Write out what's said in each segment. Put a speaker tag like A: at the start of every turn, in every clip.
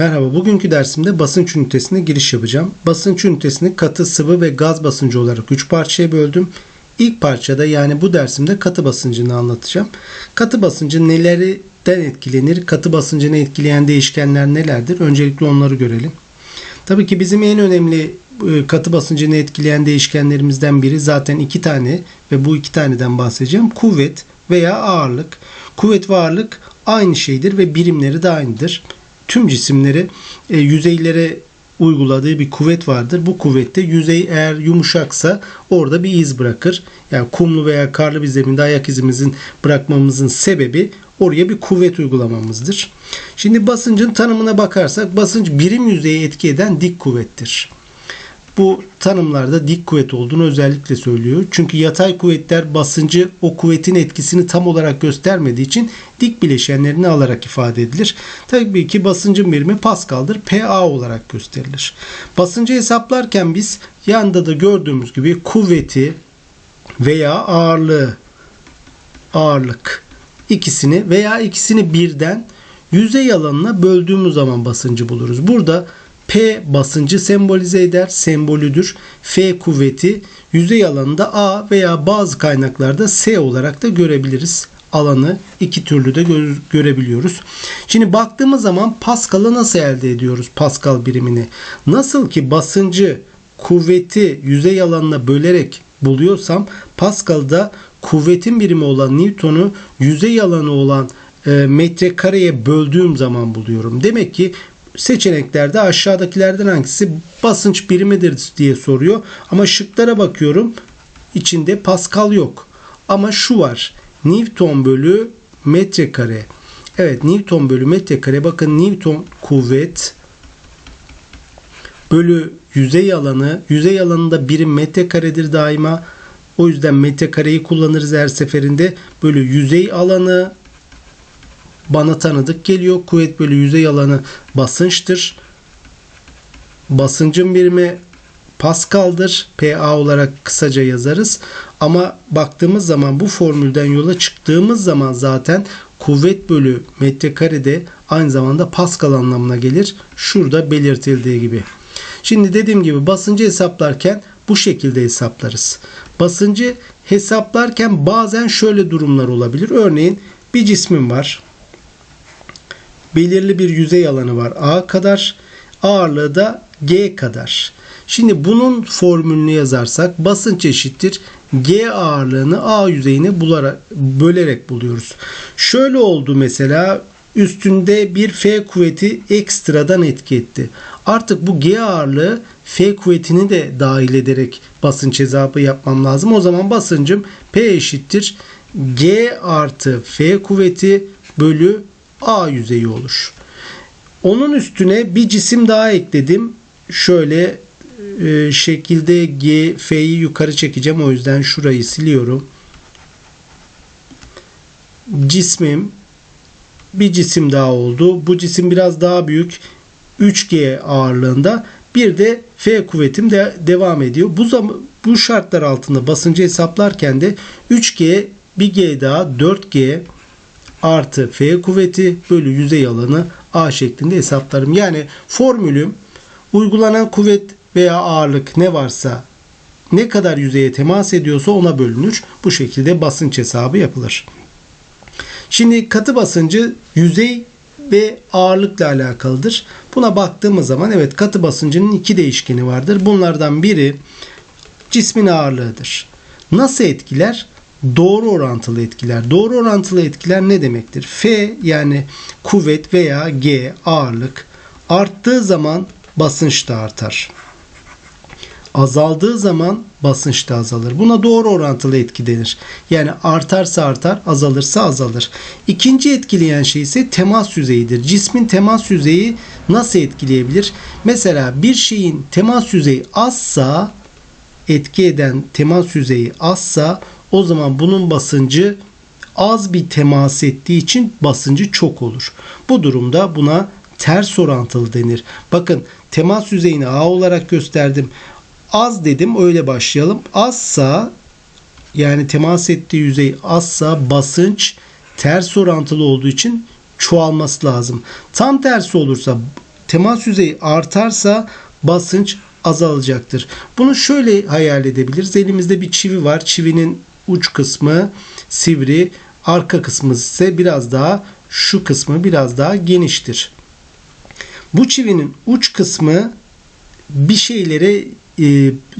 A: Merhaba, bugünkü dersimde basınç ünitesine giriş yapacağım. Basınç ünitesini katı, sıvı ve gaz basıncı olarak 3 parçaya böldüm. İlk parçada yani bu dersimde katı basıncını anlatacağım. Katı basıncı nelerden etkilenir? Katı basıncını etkileyen değişkenler nelerdir? Öncelikle onları görelim. Tabii ki bizim en önemli e, katı basıncını etkileyen değişkenlerimizden biri zaten iki tane ve bu iki taneden bahsedeceğim. Kuvvet veya ağırlık. Kuvvet ve ağırlık aynı şeydir ve birimleri de aynıdır. Tüm cisimleri e, yüzeylere uyguladığı bir kuvvet vardır. Bu kuvvette yüzey eğer yumuşaksa orada bir iz bırakır. Yani kumlu veya karlı bir zeminde ayak izimizin bırakmamızın sebebi oraya bir kuvvet uygulamamızdır. Şimdi basıncın tanımına bakarsak basınç birim yüzeye etki eden dik kuvvettir. Bu tanımlarda dik kuvvet olduğunu özellikle söylüyor. Çünkü yatay kuvvetler basıncı o kuvvetin etkisini tam olarak göstermediği için dik bileşenlerini alarak ifade edilir. Tabii ki basıncın birimi Pascal'dır. PA olarak gösterilir. Basıncı hesaplarken biz yanda da gördüğümüz gibi kuvveti veya ağırlığı ağırlık ikisini veya ikisini birden yüzey alanına böldüğümüz zaman basıncı buluruz. Burada P basıncı sembolize eder, sembolüdür. F kuvveti yüzey alanında A veya bazı kaynaklarda S olarak da görebiliriz. Alanı iki türlü de gö- görebiliyoruz. Şimdi baktığımız zaman Pascal'ı nasıl elde ediyoruz Pascal birimini? Nasıl ki basıncı kuvveti yüzey alanına bölerek buluyorsam Pascal'da kuvvetin birimi olan Newton'u yüzey alanı olan e, metrekareye böldüğüm zaman buluyorum. Demek ki seçeneklerde aşağıdakilerden hangisi basınç birimidir diye soruyor. Ama şıklara bakıyorum. içinde Pascal yok. Ama şu var. Newton bölü metrekare. Evet Newton bölü metrekare. Bakın Newton kuvvet bölü yüzey alanı. Yüzey alanında birim metrekaredir daima. O yüzden metrekareyi kullanırız her seferinde. Bölü yüzey alanı bana tanıdık geliyor. Kuvvet bölü yüzey alanı basınçtır. Basıncın birimi Pascal'dır. PA olarak kısaca yazarız. Ama baktığımız zaman bu formülden yola çıktığımız zaman zaten kuvvet bölü metrekarede aynı zamanda Pascal anlamına gelir. Şurada belirtildiği gibi. Şimdi dediğim gibi basıncı hesaplarken bu şekilde hesaplarız. Basıncı hesaplarken bazen şöyle durumlar olabilir. Örneğin bir cismin var belirli bir yüzey alanı var A kadar. Ağırlığı da G kadar. Şimdi bunun formülünü yazarsak basınç eşittir G ağırlığını A yüzeyine bularak, bölerek buluyoruz. Şöyle oldu mesela üstünde bir F kuvveti ekstradan etki etti. Artık bu G ağırlığı F kuvvetini de dahil ederek basınç hesabı yapmam lazım. O zaman basıncım P eşittir G artı F kuvveti bölü A yüzeyi olur. Onun üstüne bir cisim daha ekledim. Şöyle e, şekilde G, F'yi yukarı çekeceğim. O yüzden şurayı siliyorum. Cismim bir cisim daha oldu. Bu cisim biraz daha büyük. 3G ağırlığında. Bir de F kuvvetim de devam ediyor. Bu zaman bu şartlar altında basıncı hesaplarken de 3G bir G daha 4G artı F kuvveti bölü yüzey alanı A şeklinde hesaplarım. Yani formülüm uygulanan kuvvet veya ağırlık ne varsa ne kadar yüzeye temas ediyorsa ona bölünür. Bu şekilde basınç hesabı yapılır. Şimdi katı basıncı yüzey ve ağırlıkla alakalıdır. Buna baktığımız zaman evet katı basıncının iki değişkeni vardır. Bunlardan biri cismin ağırlığıdır. Nasıl etkiler? Doğru orantılı etkiler. Doğru orantılı etkiler ne demektir? F yani kuvvet veya G ağırlık arttığı zaman basınç da artar. Azaldığı zaman basınç da azalır. Buna doğru orantılı etki denir. Yani artarsa artar, azalırsa azalır. İkinci etkileyen şey ise temas yüzeyidir. Cismin temas yüzeyi nasıl etkileyebilir? Mesela bir şeyin temas yüzeyi azsa etki eden temas yüzeyi azsa o zaman bunun basıncı az bir temas ettiği için basıncı çok olur. Bu durumda buna ters orantılı denir. Bakın temas yüzeyini A olarak gösterdim. Az dedim öyle başlayalım. Azsa yani temas ettiği yüzey azsa basınç ters orantılı olduğu için çoğalması lazım. Tam tersi olursa temas yüzeyi artarsa basınç azalacaktır. Bunu şöyle hayal edebiliriz. Elimizde bir çivi var. Çivinin uç kısmı sivri, arka kısmı ise biraz daha şu kısmı biraz daha geniştir. Bu çivinin uç kısmı bir şeylere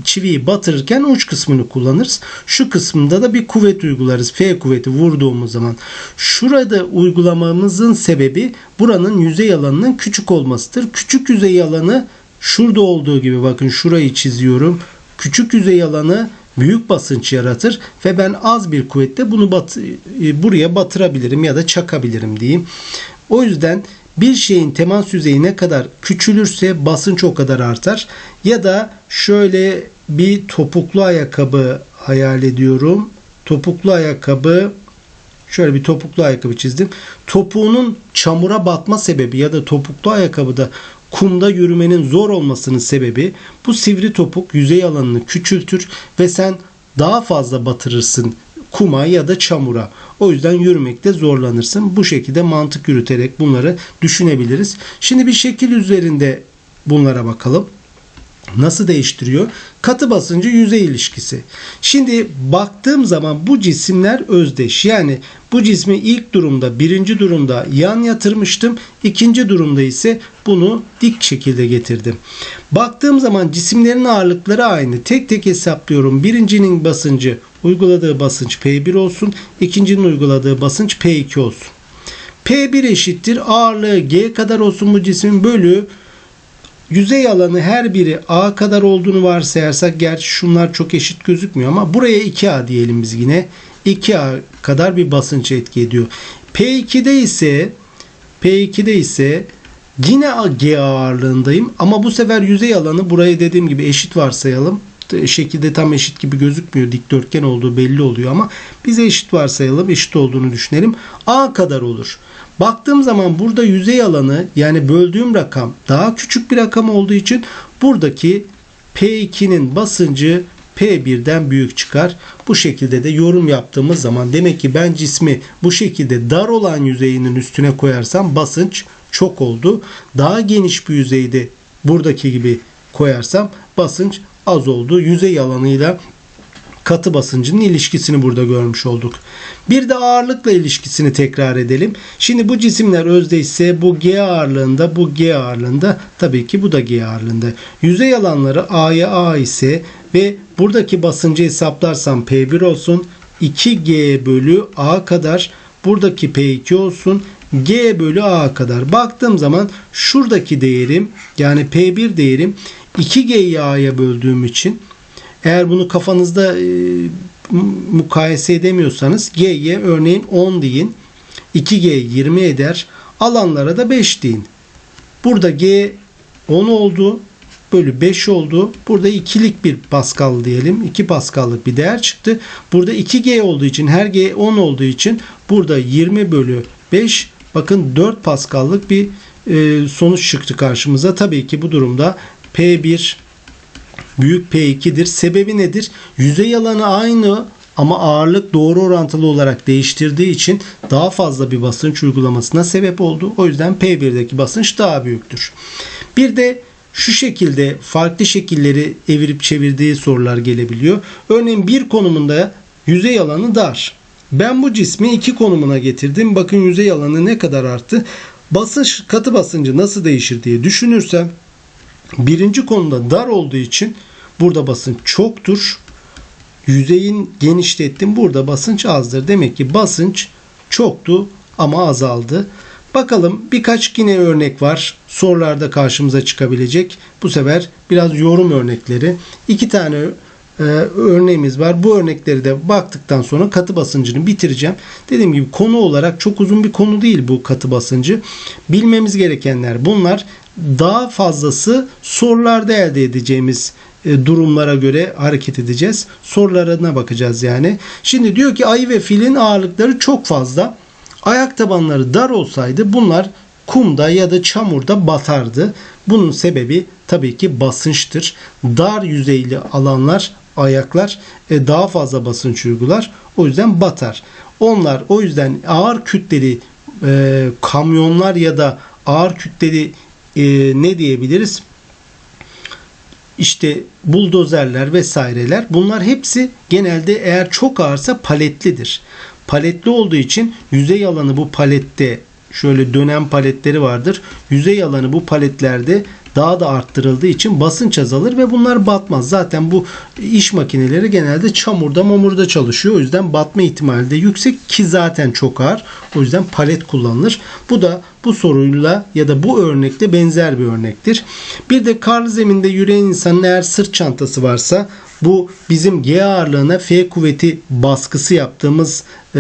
A: çiviyi batırırken uç kısmını kullanırız. Şu kısmında da bir kuvvet uygularız. F kuvveti vurduğumuz zaman. Şurada uygulamamızın sebebi buranın yüzey alanının küçük olmasıdır. Küçük yüzey alanı şurada olduğu gibi bakın şurayı çiziyorum. Küçük yüzey alanı büyük basınç yaratır ve ben az bir kuvvetle bunu bat, e, buraya batırabilirim ya da çakabilirim diyeyim. O yüzden bir şeyin temas yüzeyi ne kadar küçülürse basınç o kadar artar. Ya da şöyle bir topuklu ayakkabı hayal ediyorum. Topuklu ayakkabı şöyle bir topuklu ayakkabı çizdim. Topuğunun çamura batma sebebi ya da topuklu ayakkabıda kumda yürümenin zor olmasının sebebi bu sivri topuk yüzey alanını küçültür ve sen daha fazla batırırsın kuma ya da çamura. O yüzden yürümekte zorlanırsın. Bu şekilde mantık yürüterek bunları düşünebiliriz. Şimdi bir şekil üzerinde bunlara bakalım. Nasıl değiştiriyor? Katı basıncı yüzey ilişkisi. Şimdi baktığım zaman bu cisimler özdeş. Yani bu cismi ilk durumda, birinci durumda yan yatırmıştım. İkinci durumda ise bunu dik şekilde getirdim. Baktığım zaman cisimlerin ağırlıkları aynı. Tek tek hesaplıyorum. Birincinin basıncı, uyguladığı basınç P1 olsun. İkincinin uyguladığı basınç P2 olsun. P1 eşittir ağırlığı G kadar olsun bu cismin bölü yüzey alanı her biri A kadar olduğunu varsayarsak gerçi şunlar çok eşit gözükmüyor ama buraya 2A diyelim biz yine. 2A kadar bir basınç etki ediyor. P2'de ise P2'de ise yine G ağırlığındayım ama bu sefer yüzey alanı buraya dediğim gibi eşit varsayalım. Şekilde tam eşit gibi gözükmüyor. Dikdörtgen olduğu belli oluyor ama bize eşit varsayalım. Eşit olduğunu düşünelim. A kadar olur. Baktığım zaman burada yüzey alanı yani böldüğüm rakam daha küçük bir rakam olduğu için buradaki P2'nin basıncı P1'den büyük çıkar. Bu şekilde de yorum yaptığımız zaman demek ki ben cismi bu şekilde dar olan yüzeyinin üstüne koyarsam basınç çok oldu. Daha geniş bir yüzeyde buradaki gibi koyarsam basınç az oldu. Yüzey alanıyla katı basıncının ilişkisini burada görmüş olduk. Bir de ağırlıkla ilişkisini tekrar edelim. Şimdi bu cisimler özdeşse bu G ağırlığında, bu G ağırlığında, tabii ki bu da G ağırlığında. Yüzey alanları A'ya A ise ve buradaki basıncı hesaplarsam P1 olsun. 2G bölü A kadar buradaki P2 olsun. G bölü A kadar. Baktığım zaman şuradaki değerim yani P1 değerim 2G'yi A'ya böldüğüm için eğer bunu kafanızda e, mukayese edemiyorsanız G'ye örneğin 10 deyin. 2G 20 eder. Alanlara da 5 deyin. Burada G 10 oldu. Bölü 5 oldu. Burada ikilik bir Pascal diyelim. 2 Pascal'lık bir değer çıktı. Burada 2G olduğu için her G 10 olduğu için burada 20 bölü 5 bakın 4 Pascal'lık bir e, sonuç çıktı karşımıza. Tabii ki bu durumda P1 büyük P2'dir. Sebebi nedir? Yüzey alanı aynı ama ağırlık doğru orantılı olarak değiştirdiği için daha fazla bir basınç uygulamasına sebep oldu. O yüzden P1'deki basınç daha büyüktür. Bir de şu şekilde farklı şekilleri evirip çevirdiği sorular gelebiliyor. Örneğin bir konumunda yüzey alanı dar. Ben bu cismi iki konumuna getirdim. Bakın yüzey alanı ne kadar arttı. Basınç katı basıncı nasıl değişir diye düşünürsem birinci konuda dar olduğu için burada basınç çoktur. Yüzeyin genişlettim. Burada basınç azdır. Demek ki basınç çoktu ama azaldı. Bakalım birkaç yine örnek var. Sorularda karşımıza çıkabilecek. Bu sefer biraz yorum örnekleri. İki tane e, örneğimiz var. Bu örnekleri de baktıktan sonra katı basıncını bitireceğim. Dediğim gibi konu olarak çok uzun bir konu değil bu katı basıncı. Bilmemiz gerekenler bunlar. Daha fazlası sorularda elde edeceğimiz e, durumlara göre hareket edeceğiz. Sorularına bakacağız yani. Şimdi diyor ki ayı ve filin ağırlıkları çok fazla. Ayak tabanları dar olsaydı bunlar kumda ya da çamurda batardı. Bunun sebebi tabii ki basınçtır. Dar yüzeyli alanlar, ayaklar e, daha fazla basınç uygular. O yüzden batar. Onlar o yüzden ağır kütleli e, kamyonlar ya da ağır kütleli e, ne diyebiliriz? işte buldozerler vesaireler bunlar hepsi genelde eğer çok ağırsa paletlidir. Paletli olduğu için yüzey alanı bu palette şöyle dönen paletleri vardır. Yüzey alanı bu paletlerde daha da arttırıldığı için basınç azalır ve bunlar batmaz. Zaten bu iş makineleri genelde çamurda mamurda çalışıyor. O yüzden batma ihtimali de yüksek ki zaten çok ağır. O yüzden palet kullanılır. Bu da bu soruyla ya da bu örnekte benzer bir örnektir. Bir de karlı zeminde yürüyen insanın eğer sırt çantası varsa bu bizim G ağırlığına F kuvveti baskısı yaptığımız e,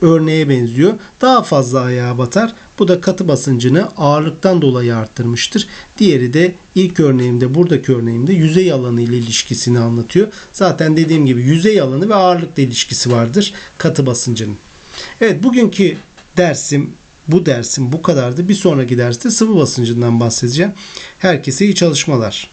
A: örneğe benziyor. Daha fazla ayağa batar. Bu da katı basıncını ağırlıktan dolayı arttırmıştır. Diğeri de ilk örneğimde buradaki örneğimde yüzey alanı ile ilişkisini anlatıyor. Zaten dediğim gibi yüzey alanı ve ağırlıkla ilişkisi vardır katı basıncının. Evet bugünkü dersim bu dersim bu kadardı. Bir sonraki derste sıvı basıncından bahsedeceğim. Herkese iyi çalışmalar.